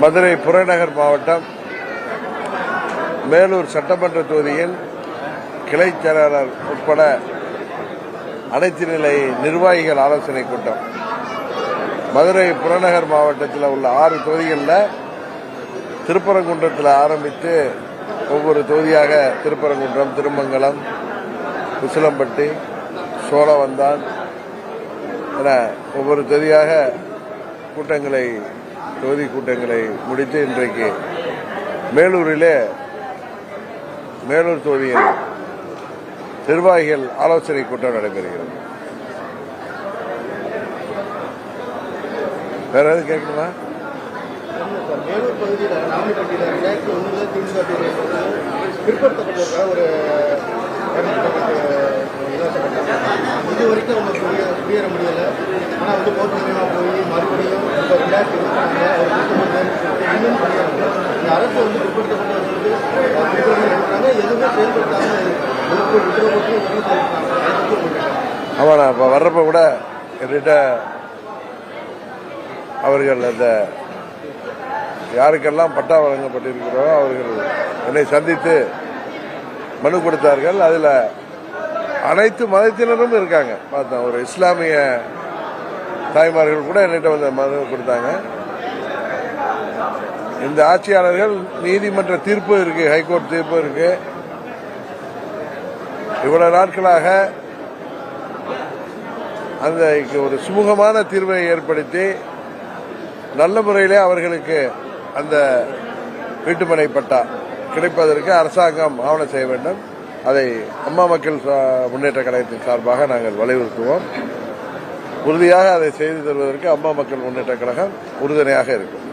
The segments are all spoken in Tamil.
மதுரை புறநகர் மாவட்டம் மேலூர் சட்டமன்ற தொகுதியில் கிளை செயலாளர் உட்பட அனைத்து நிலை நிர்வாகிகள் ஆலோசனை கூட்டம். மதுரை புறநகர் மாவட்டத்தில் உள்ள ஆறு தொகுதிகளில் திருப்பரங்குன்றத்தில் ஆரம்பித்து ஒவ்வொரு தொகுதியாக திருப்பரங்குன்றம் திருமங்கலம் உசிலம்பட்டி சோழவந்தான் என ஒவ்வொரு தொகுதியாக கூட்டங்களை தொகுதி கூட்டங்களை முடித்து இன்றைக்கு மேலூரிலே மேலூர் தொகுதியில் நிர்வாகிகள் ஆலோசனை கூட்டம் நடைபெறுகிறது. வேற எதுவும் கேட்கணுமா? வேலூர் பகுதியில் நாமக்கல்லில் ரெண்டாயிரத்தி ஒன்றுல திமுக தேர்தல் ஒரு இது வரைக்கும் அவங்க புரிய புரியற முடியல. ஆனால் வந்து போட்டு மூலியமாக போய் மறுபடியும் இப்போ ரெண்டாயிரத்தி இருபத்தி ஒரு இன்னும் குடியேறாங்க இந்த அரசு வந்து பிற்படுத்தப்பட்டவர்களுக்கு குடியுரிமை எடுக்கிறாங்க எதுவுமே செயல்படுத்தாமல் எதிர்ப்பு உத்தரவு இப்போ வர்றப்ப கூட என்கிட்ட அவர்கள் அந்த யாருக்கெல்லாம் பட்டா வழங்கப்பட்டிருக்கிறதோ அவர்கள் என்னை சந்தித்து மனு கொடுத்தார்கள். அதில் அனைத்து மதத்தினரும் இருக்காங்க. பார்த்தோம் ஒரு இஸ்லாமிய தாய்மார்கள் கூட என்னிட்ட வந்து மனு கொடுத்தாங்க. இந்த ஆட்சியாளர்கள் நீதிமன்ற தீர்ப்பு இருக்கு ஹைகோர்ட் தீர்ப்பு இருக்கு. இவ்வளவு நாட்களாக அந்த ஒரு சுமூகமான தீர்வை ஏற்படுத்தி நல்ல முறையிலே அவர்களுக்கு அந்த வீட்டுமனை பட்டா கிடைப்பதற்கு அரசாங்கம் ஆவணம் செய்ய வேண்டும். அதை அம்மா மக்கள் சா- முன்னேற்ற கழகத்தின் சார்பாக நாங்கள் வலியுறுத்துவோம். உறுதியாக அதை செய்து தருவதற்கு அம்மா மக்கள் முன்னேற்ற கழகம் உறுதுணையாக இருக்கும்.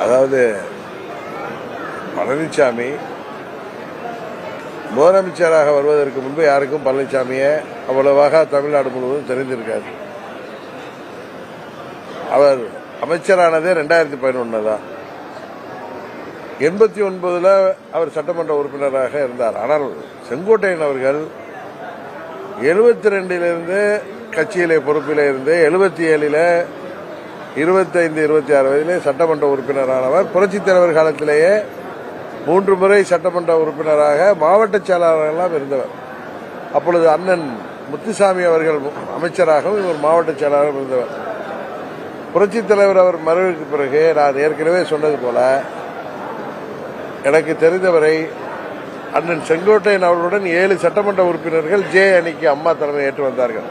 அதாவது பழனிசாமி முதலமைச்சராக வருவதற்கு முன்பு யாருக்கும் பழனிசாமியை அவ்வளவாக தமிழ்நாடு முழுவதும் தெரிந்திருக்காது. அவர் அமைச்சரானதே ரெண்டாயிரத்தி பதினொன்று தான். எண்பத்தி ஒன்பதுல அவர் சட்டமன்ற உறுப்பினராக இருந்தார். ஆனால் செங்கோட்டையன் அவர்கள் எழுபத்தி ரெண்டிலிருந்து கட்சியிலே பொறுப்பில் இருந்து எழுபத்தி ஏழில் இருபத்தைந்து இருபத்தி ஆறு வயதிலே சட்டமன்ற உறுப்பினரானவர். புரட்சித் தலைவர் காலத்திலேயே மூன்று முறை சட்டமன்ற உறுப்பினராக மாவட்ட செயலாளர்களாக இருந்தவர். அப்பொழுது அண்ணன் முத்துசாமி அவர்கள் அமைச்சராகவும் இவர் மாவட்ட செயலாளரும் இருந்தவர். புரட்சித் தலைவர் அவர் மறைவுக்கு பிறகு நான் ஏற்கனவே சொன்னது போல எனக்கு தெரிந்தவரை அண்ணன் செங்கோட்டையன் அவர்களுடன் ஏழு சட்டமன்ற உறுப்பினர்கள் ஜே அணிக்கு அம்மா தலைமை ஏற்று வந்தார்கள்.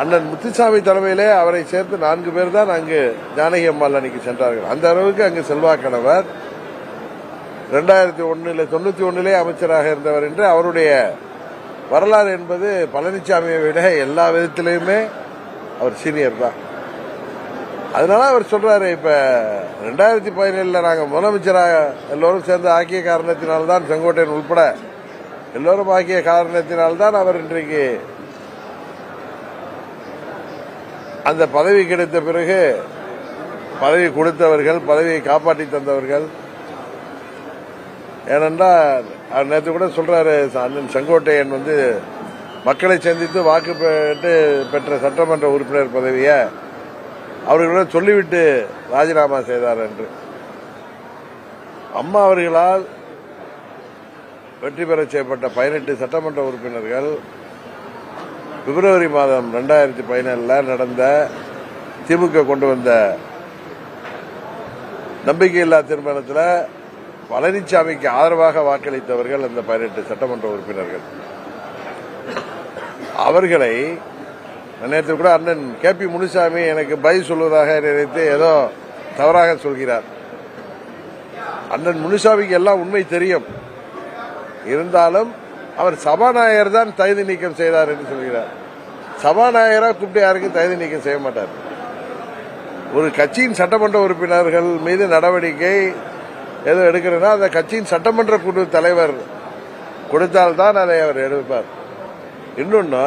அண்ணன் முத்துசாமி தலைமையிலே அவரை சேர்த்து நான்கு பேர் தான் அங்கு ஜானகி அம்மாள் அணிக்கு சென்றார்கள். அந்த அளவுக்கு அங்கு செல்வாக்கணவர் ரெண்டாயிரத்தி ஒன்றில் தொண்ணூத்தி ஒன்னிலே அமைச்சராக இருந்தவர் என்று அவருடைய வரலாறு என்பது பழனிசாமியை விட எல்லா விதத்திலையுமே அவர் சீனியர் தான். அதனால அவர் சொல்றாரு இப்ப ரெண்டாயிரத்தி பதினேழுல நாங்க முதலமைச்சராக எல்லோரும் சேர்ந்து ஆக்கிய காரணத்தினால்தான் செங்கோட்டையன் உட்பட எல்லோரும் ஆக்கிய காரணத்தினால்தான் அவர் இன்றைக்கு அந்த பதவி கிடைத்த பிறகு பதவி கொடுத்தவர்கள் பதவியை காப்பாற்றி தந்தவர்கள் ஏனென்றால் நேற்று கூட சொல்கிறாரு அண்ணன் செங்கோட்டையன் வந்து மக்களை சந்தித்து வாக்கு பெற்று பெற்ற சட்டமன்ற உறுப்பினர் பதவியை அவர்களிடம் சொல்லிவிட்டு ராஜினாமா செய்தார் என்று. அம்மா அவர்களால் வெற்றி பெற செய்யப்பட்ட பதினெட்டு சட்டமன்ற உறுப்பினர்கள் பிப்ரவரி மாதம் ரெண்டாயிரத்தி பதினேழில் நடந்த திமுக கொண்டு வந்த நம்பிக்கையில்லா தீர்மானத்தில் பழனிசாமிக்கு ஆதரவாக வாக்களித்தவர்கள் அந்த பதினெட்டு சட்டமன்ற உறுப்பினர்கள். அவர்களை நேற்று கூட அண்ணன் கே பி முனுசாமி எனக்கு பை சொல்வதாக நினைத்து ஏதோ தவறாக சொல்கிறார். அண்ணன் முனுசாமிக்கு எல்லாம் உண்மை தெரியும். இருந்தாலும் அவர் சபாநாயகர் தான் தகுதி நீக்கம் செய்தார் என்று சொல்கிறார். சபாநாயகராக கூப்பிட்டு யாருக்கும் தகுதி நீக்கம் செய்ய மாட்டார். ஒரு கட்சியின் சட்டமன்ற உறுப்பினர்கள் மீது நடவடிக்கை எதுவும் எடுக்கிறதுனா அந்த கட்சியின் சட்டமன்ற குழு தலைவர் கொடுத்தால்தான் அதை அவர் எடுப்பார். இன்னொன்று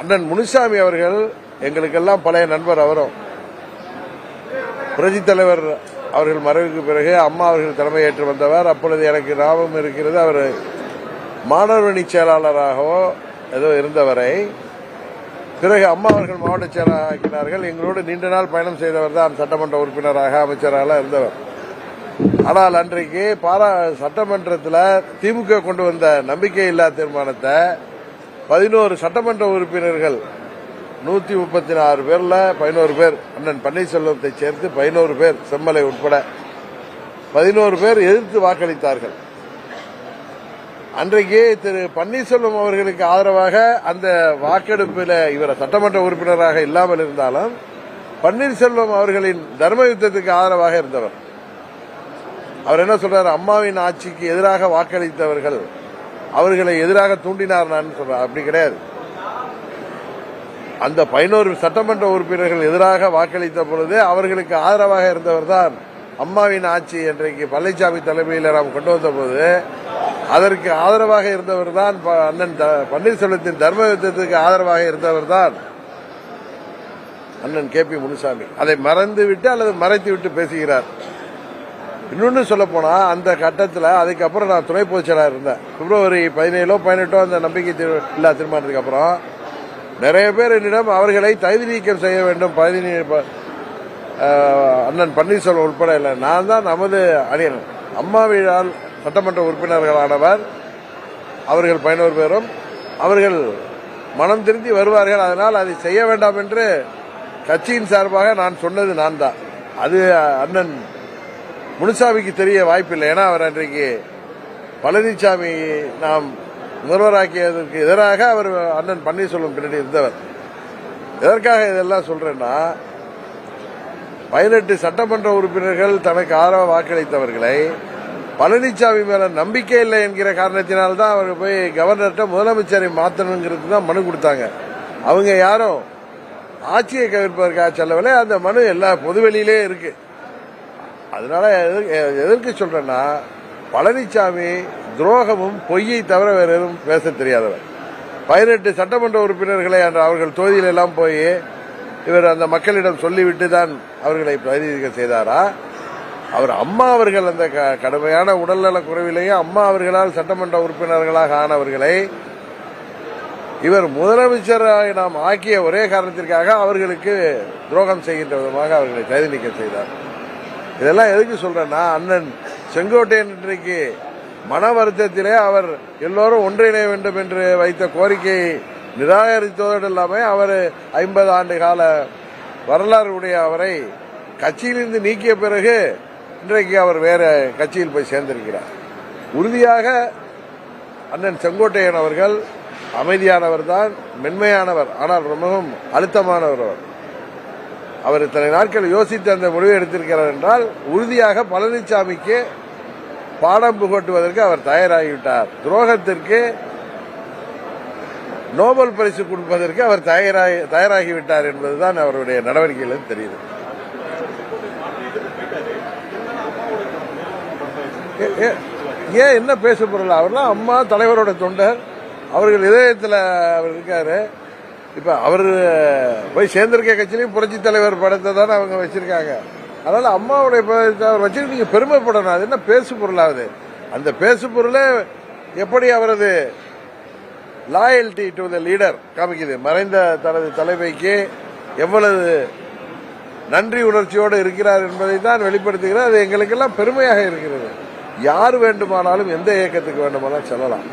அண்ணன் முனுசாமி அவர்கள் எங்களுக்கெல்லாம் பழைய நண்பர் அவரும். புரட்சி தலைவர் அவர்கள் மறைவுக்கு பிறகு அம்மா அவர்கள் தலைமையேற்று வந்தவர். அப்பொழுது எனக்கு ஞாபகம் இருக்கிறது அவர் மாணவரணி செயலாளராகவோ ஏதோ இருந்தவரை. பிறகு அம்மா அவர்கள் மாவட்ட செயலாளர் ஆக்கினார்கள் எங்களோடு நீண்ட நாள் பயணம் செய்தவர் தான் சட்டமன்ற உறுப்பினராக அமைச்சராக இருந்தவர். ஆனால் அன்றைக்கு பாரா சட்டமன்றத்தில் திமுக கொண்டு வந்த நம்பிக்கையில்லா தீர்மானத்தை பதினோரு சட்டமன்ற உறுப்பினர்கள் நூத்தி முப்பத்தி நாலு பேர்ல பதினோரு பேர் அண்ணன் பன்னீர்செல்வத்தை சேர்த்து பதினோரு பேர் செம்மலை உட்பட பதினோரு பேர் எதிர்த்து வாக்களித்தார்கள். அன்றைக்கு திரு பன்னீர்செல்வம் அவர்களுக்கு ஆதரவாக அந்த வாக்கெடுப்பில் இவர் சட்டமன்ற உறுப்பினராக இல்லாமல் இருந்தாலும் பன்னீர்செல்வம் அவர்களின் தர்ம யுத்தத்துக்கு ஆதரவாக இருந்தவர். அவர் என்ன சொல்றாரு? அம்மாவின் ஆட்சிக்கு எதிராக வாக்களித்தவர்கள் அவர்களை எதிராக தூண்டினார் நான் சொல்றார் அப்படி கிடையாது. அந்த பதினோரு சட்டமன்ற உறுப்பினர்கள் எதிராக வாக்களித்த பொழுது அவர்களுக்கு ஆதரவாக இருந்தவர் தான் அம்மாவின் ஆட்சி இன்றைக்கு பழனிசாமி தலைமையில் நாம் கொண்டு வந்த போது அதற்கு ஆதரவாக இருந்தவர் தான் ப- அண்ணன் த- பன்னீர்செல்வத்தின் தர்ம யுத்தத்துக்கு ஆதரவாக இருந்தவர் தான் அண்ணன் கே பி முனுசாமி. அதை மறந்து விட்டு அல்லது மறைத்து விட்டு பேசுகிறார். இன்னொன்று சொல்ல அந்த கட்டத்தில் அதுக்கப்புறம் நான் துணை பொதுச்செயலாக இருந்தேன். பிப்ரவரி பதினேழோ பதினெட்டோ அந்த நம்பிக்கை திரு இல்லா தீர்மானத்துக்கு அப்புறம் நிறைய பேர் என்னிடம் அவர்களை தகுதி நீக்கம் செய்ய வேண்டும் பதினி அண்ணன் பன்னீர்செல்வம் உட்பட இல்லை நான் தான் நமது அணியன் அம்மாவினால் சட்டமன்ற உறுப்பினர்களானவர் அவர்கள் பயனோர் பேரும் அவர்கள் மனம் திருந்தி வருவார்கள் அதனால் அதை செய்ய வேண்டாம் என்று கட்சியின் சார்பாக நான் சொன்னது நான் தான் அது அண்ணன் முனுசாமிக்கு தெரிய வாய்ப்பில்லை. ஏன்னா அவர் அன்றைக்கு பழனிசாமி நாம் முதல்வராக்கியதற்கு எதிராக அவர் அண்ணன் பன்னீர்செல்வம் பின்னாடி இருந்தவர். எதற்காக இதெல்லாம் சொல்றேன்னா பதினெட்டு சட்டமன்ற உறுப்பினர்கள் தனக்கு ஆதரவு வாக்களித்தவர்களை பழனிசாமி மேல நம்பிக்கை இல்லை என்கிற காரணத்தினால்தான் அவர் போய் கவர்னர்கிட்ட முதலமைச்சரை மாற்றணுங்கிறது தான் மனு கொடுத்தாங்க. அவங்க யாரும் ஆட்சியை கவிழ்ப்பதற்காக செல்லவில்லை. அந்த மனு எல்லா பொதுவெளியிலே இருக்குது அதனால எது- எதற்கு சொல்றேன்னா பழனிசாமி துரோகமும் பொய்யை தவிர வேற எதுவும் பேச தெரியாதவர். பதினெட்டு சட்டமன்ற உறுப்பினர்களை அன்று அவர்கள் தொகுதியில் எல்லாம் போய் இவர் அந்த மக்களிடம் சொல்லிவிட்டு தான் அவர்களை பிரதிநிதிகள் செய்தாரா? அவர் அம்மா அவர்கள் அந்த க- கடுமையான உடல்நல குறைவிலேயே அம்மா அவர்களால் சட்டமன்ற உறுப்பினர்களாக ஆனவர்களை இவர் முதலமைச்சராக நாம் ஆக்கிய ஒரே காரணத்திற்காக அவர்களுக்கு துரோகம் செய்கின்ற விதமாக அவர்களை கைது நீக்கம் செய்தார். இதெல்லாம் எதுக்கு சொல்றேன்னா அண்ணன் செங்கோட்டையன் இன்றைக்கு மன வருத்தத்திலே அவர் எல்லோரும் ஒன்றிணைய வேண்டும் என்று வைத்த கோரிக்கையை நிராகரித்ததோடு இல்லாமல் அவர் ஐம்பது ஆண்டு கால வரலாறு உடைய அவரை கட்சியிலிருந்து நீக்கிய பிறகு இன்றைக்கு அவர் வேற கட்சியில் போய் சேர்ந்திருக்கிறார். உறுதியாக அண்ணன் செங்கோட்டையன் அவர்கள் அமைதியானவர் தான் மென்மையானவர். ஆனால் ரொம்பவும் அழுத்தமானவர் அவர். அவர் இத்தனை நாட்கள் யோசித்து அந்த முடிவை எடுத்திருக்கிறார் என்றால் உறுதியாக பழனிசாமிக்கு பாடம் புகட்டுவதற்கு அவர் தயாராகிவிட்டார். துரோகத்திற்கு நோபல் பரிசு கொடுப்பதற்கு அவர் தயாராகி தயாராகிவிட்டார் என்பதுதான் அவருடைய நடவடிக்கைகளில் தெரியுது. ஏ- ஏன் என்ன பேச பொருள் அவர்லாம் அம்மா தலைவரோட தொண்டர். அவர்கள் இதயத்தில் அவர் இருக்காரு. இப்ப அவர் போய் சேர்ந்திருக்க கட்சியிலையும் புரட்சி தலைவர் படத்தை தானே அவங்க வச்சிருக்காங்க. அதனால அம்மாவுடைய படத்தை அவர் நீங்க பெருமைப்படணும். அது என்ன பேசு பொருளாகுது அந்த பேசு பொருளே எப்படி அவரது லாயல்டி டு த லீடர் காமிக்குது? மறைந்த தனது தலைமைக்கு எவ்வளவு நன்றி உணர்ச்சியோடு இருக்கிறார் என்பதை தான் வெளிப்படுத்துகிறார். அது எங்களுக்கெல்லாம் பெருமையாக இருக்கிறது. யார் வேண்டுமானாலும் எந்த இயக்கத்துக்கு வேண்டுமானாலும் செல்லலாம்.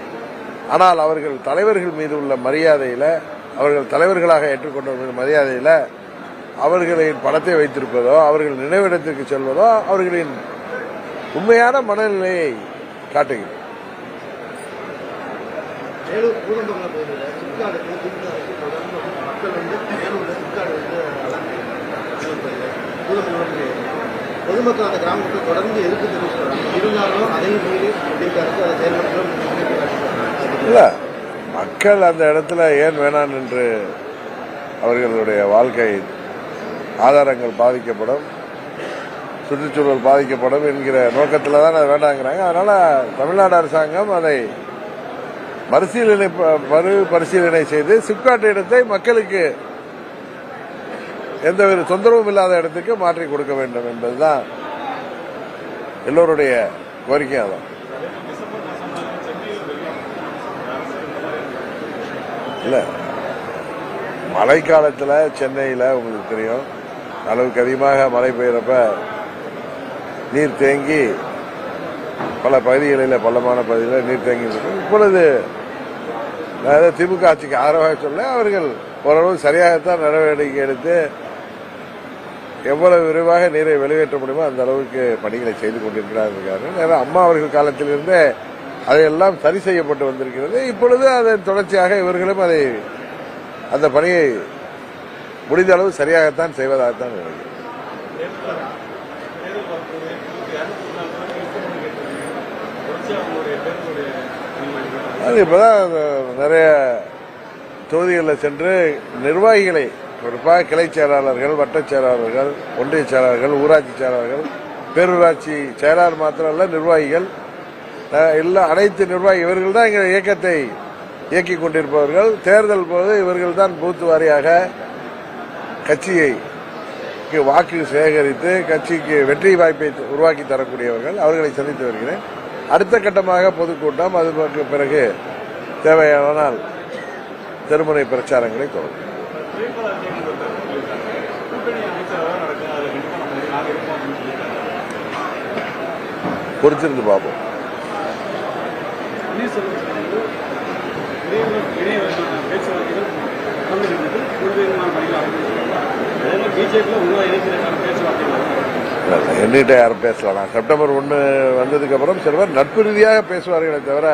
ஆனால் அவர்கள் தலைவர்கள் மீது உள்ள மரியாதையில் அவர்கள் தலைவர்களாக ஏற்றுக்கொண்ட மரியாதையில அவர்களின் படத்தை வைத்திருப்பதோ அவர்கள் நினைவிடத்திற்கு செல்வதோ அவர்களின் உண்மையான மனநிலையை காட்டுகிறது. பொதுமக்கள் அந்த கிராமத்தில் தொடர்ந்து தெரிவிச்சுறாங்க இருந்தாலும் மீறி அதை இல்ல. மக்கள் அந்த இடத்துல ஏன் வேணாம் என்று அவர்களுடைய வாழ்க்கை ஆதாரங்கள் பாதிக்கப்படும் சுற்றுச்சூழல் பாதிக்கப்படும் என்கிற நோக்கத்தில் தான் அதை வேண்டாங்கிறாங்க. அதனால தமிழ்நாடு அரசாங்கம் அதை மறுசீலனை ப- மறு பரிசீலனை செய்து சிப்காட் இடத்தை மக்களுக்கு எந்த தொந்தரவும் இல்லாத இடத்துக்கு மாற்றி கொடுக்க வேண்டும் என்பதுதான் எல்லோருடைய கோரிக்கையாக தான் இல்லை. மழைக்காலத்தில் சென்னையில் உங்களுக்கு தெரியும் அளவுக்கு அதிகமாக மழை பெய்கிறப்ப நீர் தேங்கி பல பகுதிகளில் பள்ளமான பகுதிகளில் நீர் தேங்கி இப்பொழுது நான் திமுக ஆட்சிக்கு ஆதரவாக சொல்ல அவர்கள் ஓரளவு சரியாகத்தான் நடவடிக்கை எடுத்து எவ்வளவு விரைவாக நீரை வெளியேற்ற முடியுமோ அந்த அளவுக்கு பணிகளை செய்து கொண்டிருக்கிறார்கள். அம்மா அவர்கள் காலத்திலிருந்தே அதையெல்லாம் சரி செய்யப்பட்டு வந்திருக்கிறது. இப்பொழுது அதன் தொடர்ச்சியாக இவர்களும் அதை அந்த பணியை முடிந்த அளவு சரியாகத்தான் செய்வதாகத்தான் நினைக்கிறேன். அது இப்பதான் நிறைய தொகுதிகளில் சென்று நிர்வாகிகளை குறிப்பாக கிளை செயலாளர்கள் வட்டச் செயலாளர்கள் ஒன்றிய செயலாளர்கள் ஊராட்சி செயலாளர்கள் பேரூராட்சி செயலாளர் மாத்திரமல்ல நிர்வாகிகள் எல்லா அனைத்து நிர்வாகி இவர்கள் தான் எங்கள் இயக்கத்தை இயக்கிக் கொண்டிருப்பவர்கள். தேர்தல் போது இவர்கள் தான் பூத்து வாரியாக கட்சியை வாக்கு சேகரித்து கட்சிக்கு வெற்றி வாய்ப்பை உருவாக்கி தரக்கூடியவர்கள். அவர்களை சந்தித்து வருகிறேன். அடுத்த கட்டமாக பொதுக்கூட்டம் அது பிறகு தேவையானால் திருமண பிரச்சாரங்களை தொடரும். பொறுத்திருந்து பார்ப்போம். என்கிட்ட யாரும் பேசலாம் நான் செப்டம்பர் ஒன்று வந்ததுக்கு அப்புறம் சிலவர் நட்பு ரீதியாக பேசுவார்களே தவிர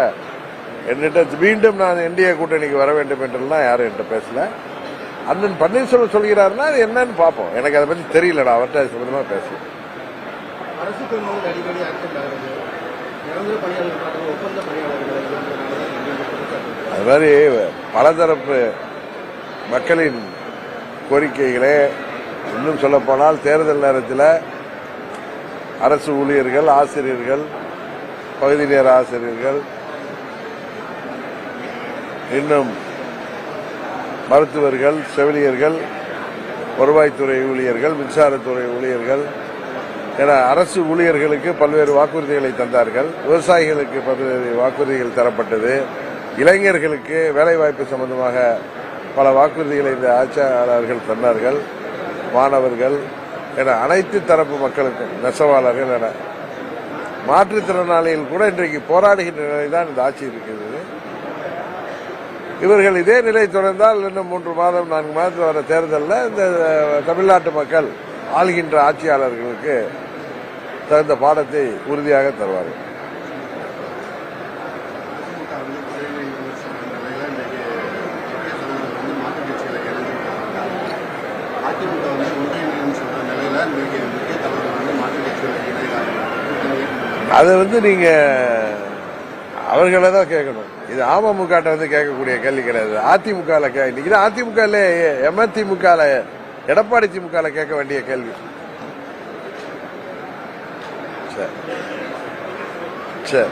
என்னிட்ட மீண்டும் நான் என்டிஏ கூட்டணிக்கு வர வேண்டும் என்றெல்லாம் யாரும் என்கிட்ட பேசல. அண்ணன் பன்னீர்செல்வம் சொல்கிறாருன்னா அது என்னன்னு பார்ப்போம். எனக்கு அதை பற்றி தெரியலடா அவர்கிட்ட அது சம்பந்தமாக பேசல அரசு மாதிரி பலதரப்பு மக்களின் கோரிக்கைகளே இன்னும் சொல்லப்போனால் தேர்தல் நேரத்தில் அரசு ஊழியர்கள் ஆசிரியர்கள் பகுதி நேர ஆசிரியர்கள் இன்னும் மருத்துவர்கள் செவிலியர்கள் வருவாய்த்துறை ஊழியர்கள் மின்சாரத்துறை ஊழியர்கள் என அரசு ஊழியர்களுக்கு பல்வேறு வாக்குறுதிகளை தந்தார்கள். விவசாயிகளுக்கு பல்வேறு வாக்குறுதிகள் தரப்பட்டது. இளைஞர்களுக்கு வேலைவாய்ப்பு சம்பந்தமாக பல வாக்குறுதிகளை இந்த ஆட்சியாளர்கள் தந்தார்கள். மாணவர்கள் என அனைத்து தரப்பு மக்களுக்கும் நெசவாளர்கள் என. மாற்றுத்திறனாளிகள் கூட இன்றைக்கு போராடுகின்ற நிலைதான் இந்த ஆட்சி இருக்கிறது. இவர்கள் இதே நிலை தொடர்ந்தால் இன்னும் மூன்று மாதம் நான்கு மாதத்தில் வர தேர்தலில் இந்த தமிழ்நாட்டு மக்கள் ஆள்கின்ற ஆட்சியாளர்களுக்கு தகுந்த பாடத்தை உறுதியாக தருவார்கள் திமுக வந்து பதவி விமர்சனம் நிலையில இன்றைக்கு முக்கிய தலைவர்கள் வந்து மாற்றுக் கட்சியில் இணைஞ்சிருக்காங்க அதிமுக வந்து ஒன்றிணைன்னு சொல்ற நிலையில இன்றைக்கு முக்கிய தலைவர்கள் வந்து மாற்றுக் கட்சியில் இணைகிறாங்க அதை வந்து நீங்க அவர்களை தான் கேட்கணும். இது அமமுக வந்து கேட்கக்கூடிய கேள்வி கிடையாது. அதிமுக கே இன்னைக்கு தான் அதிமுக எம்எதிமுக எடப்பாடி திமுக கேட்க வேண்டிய கேள்வி. சரி. சரி.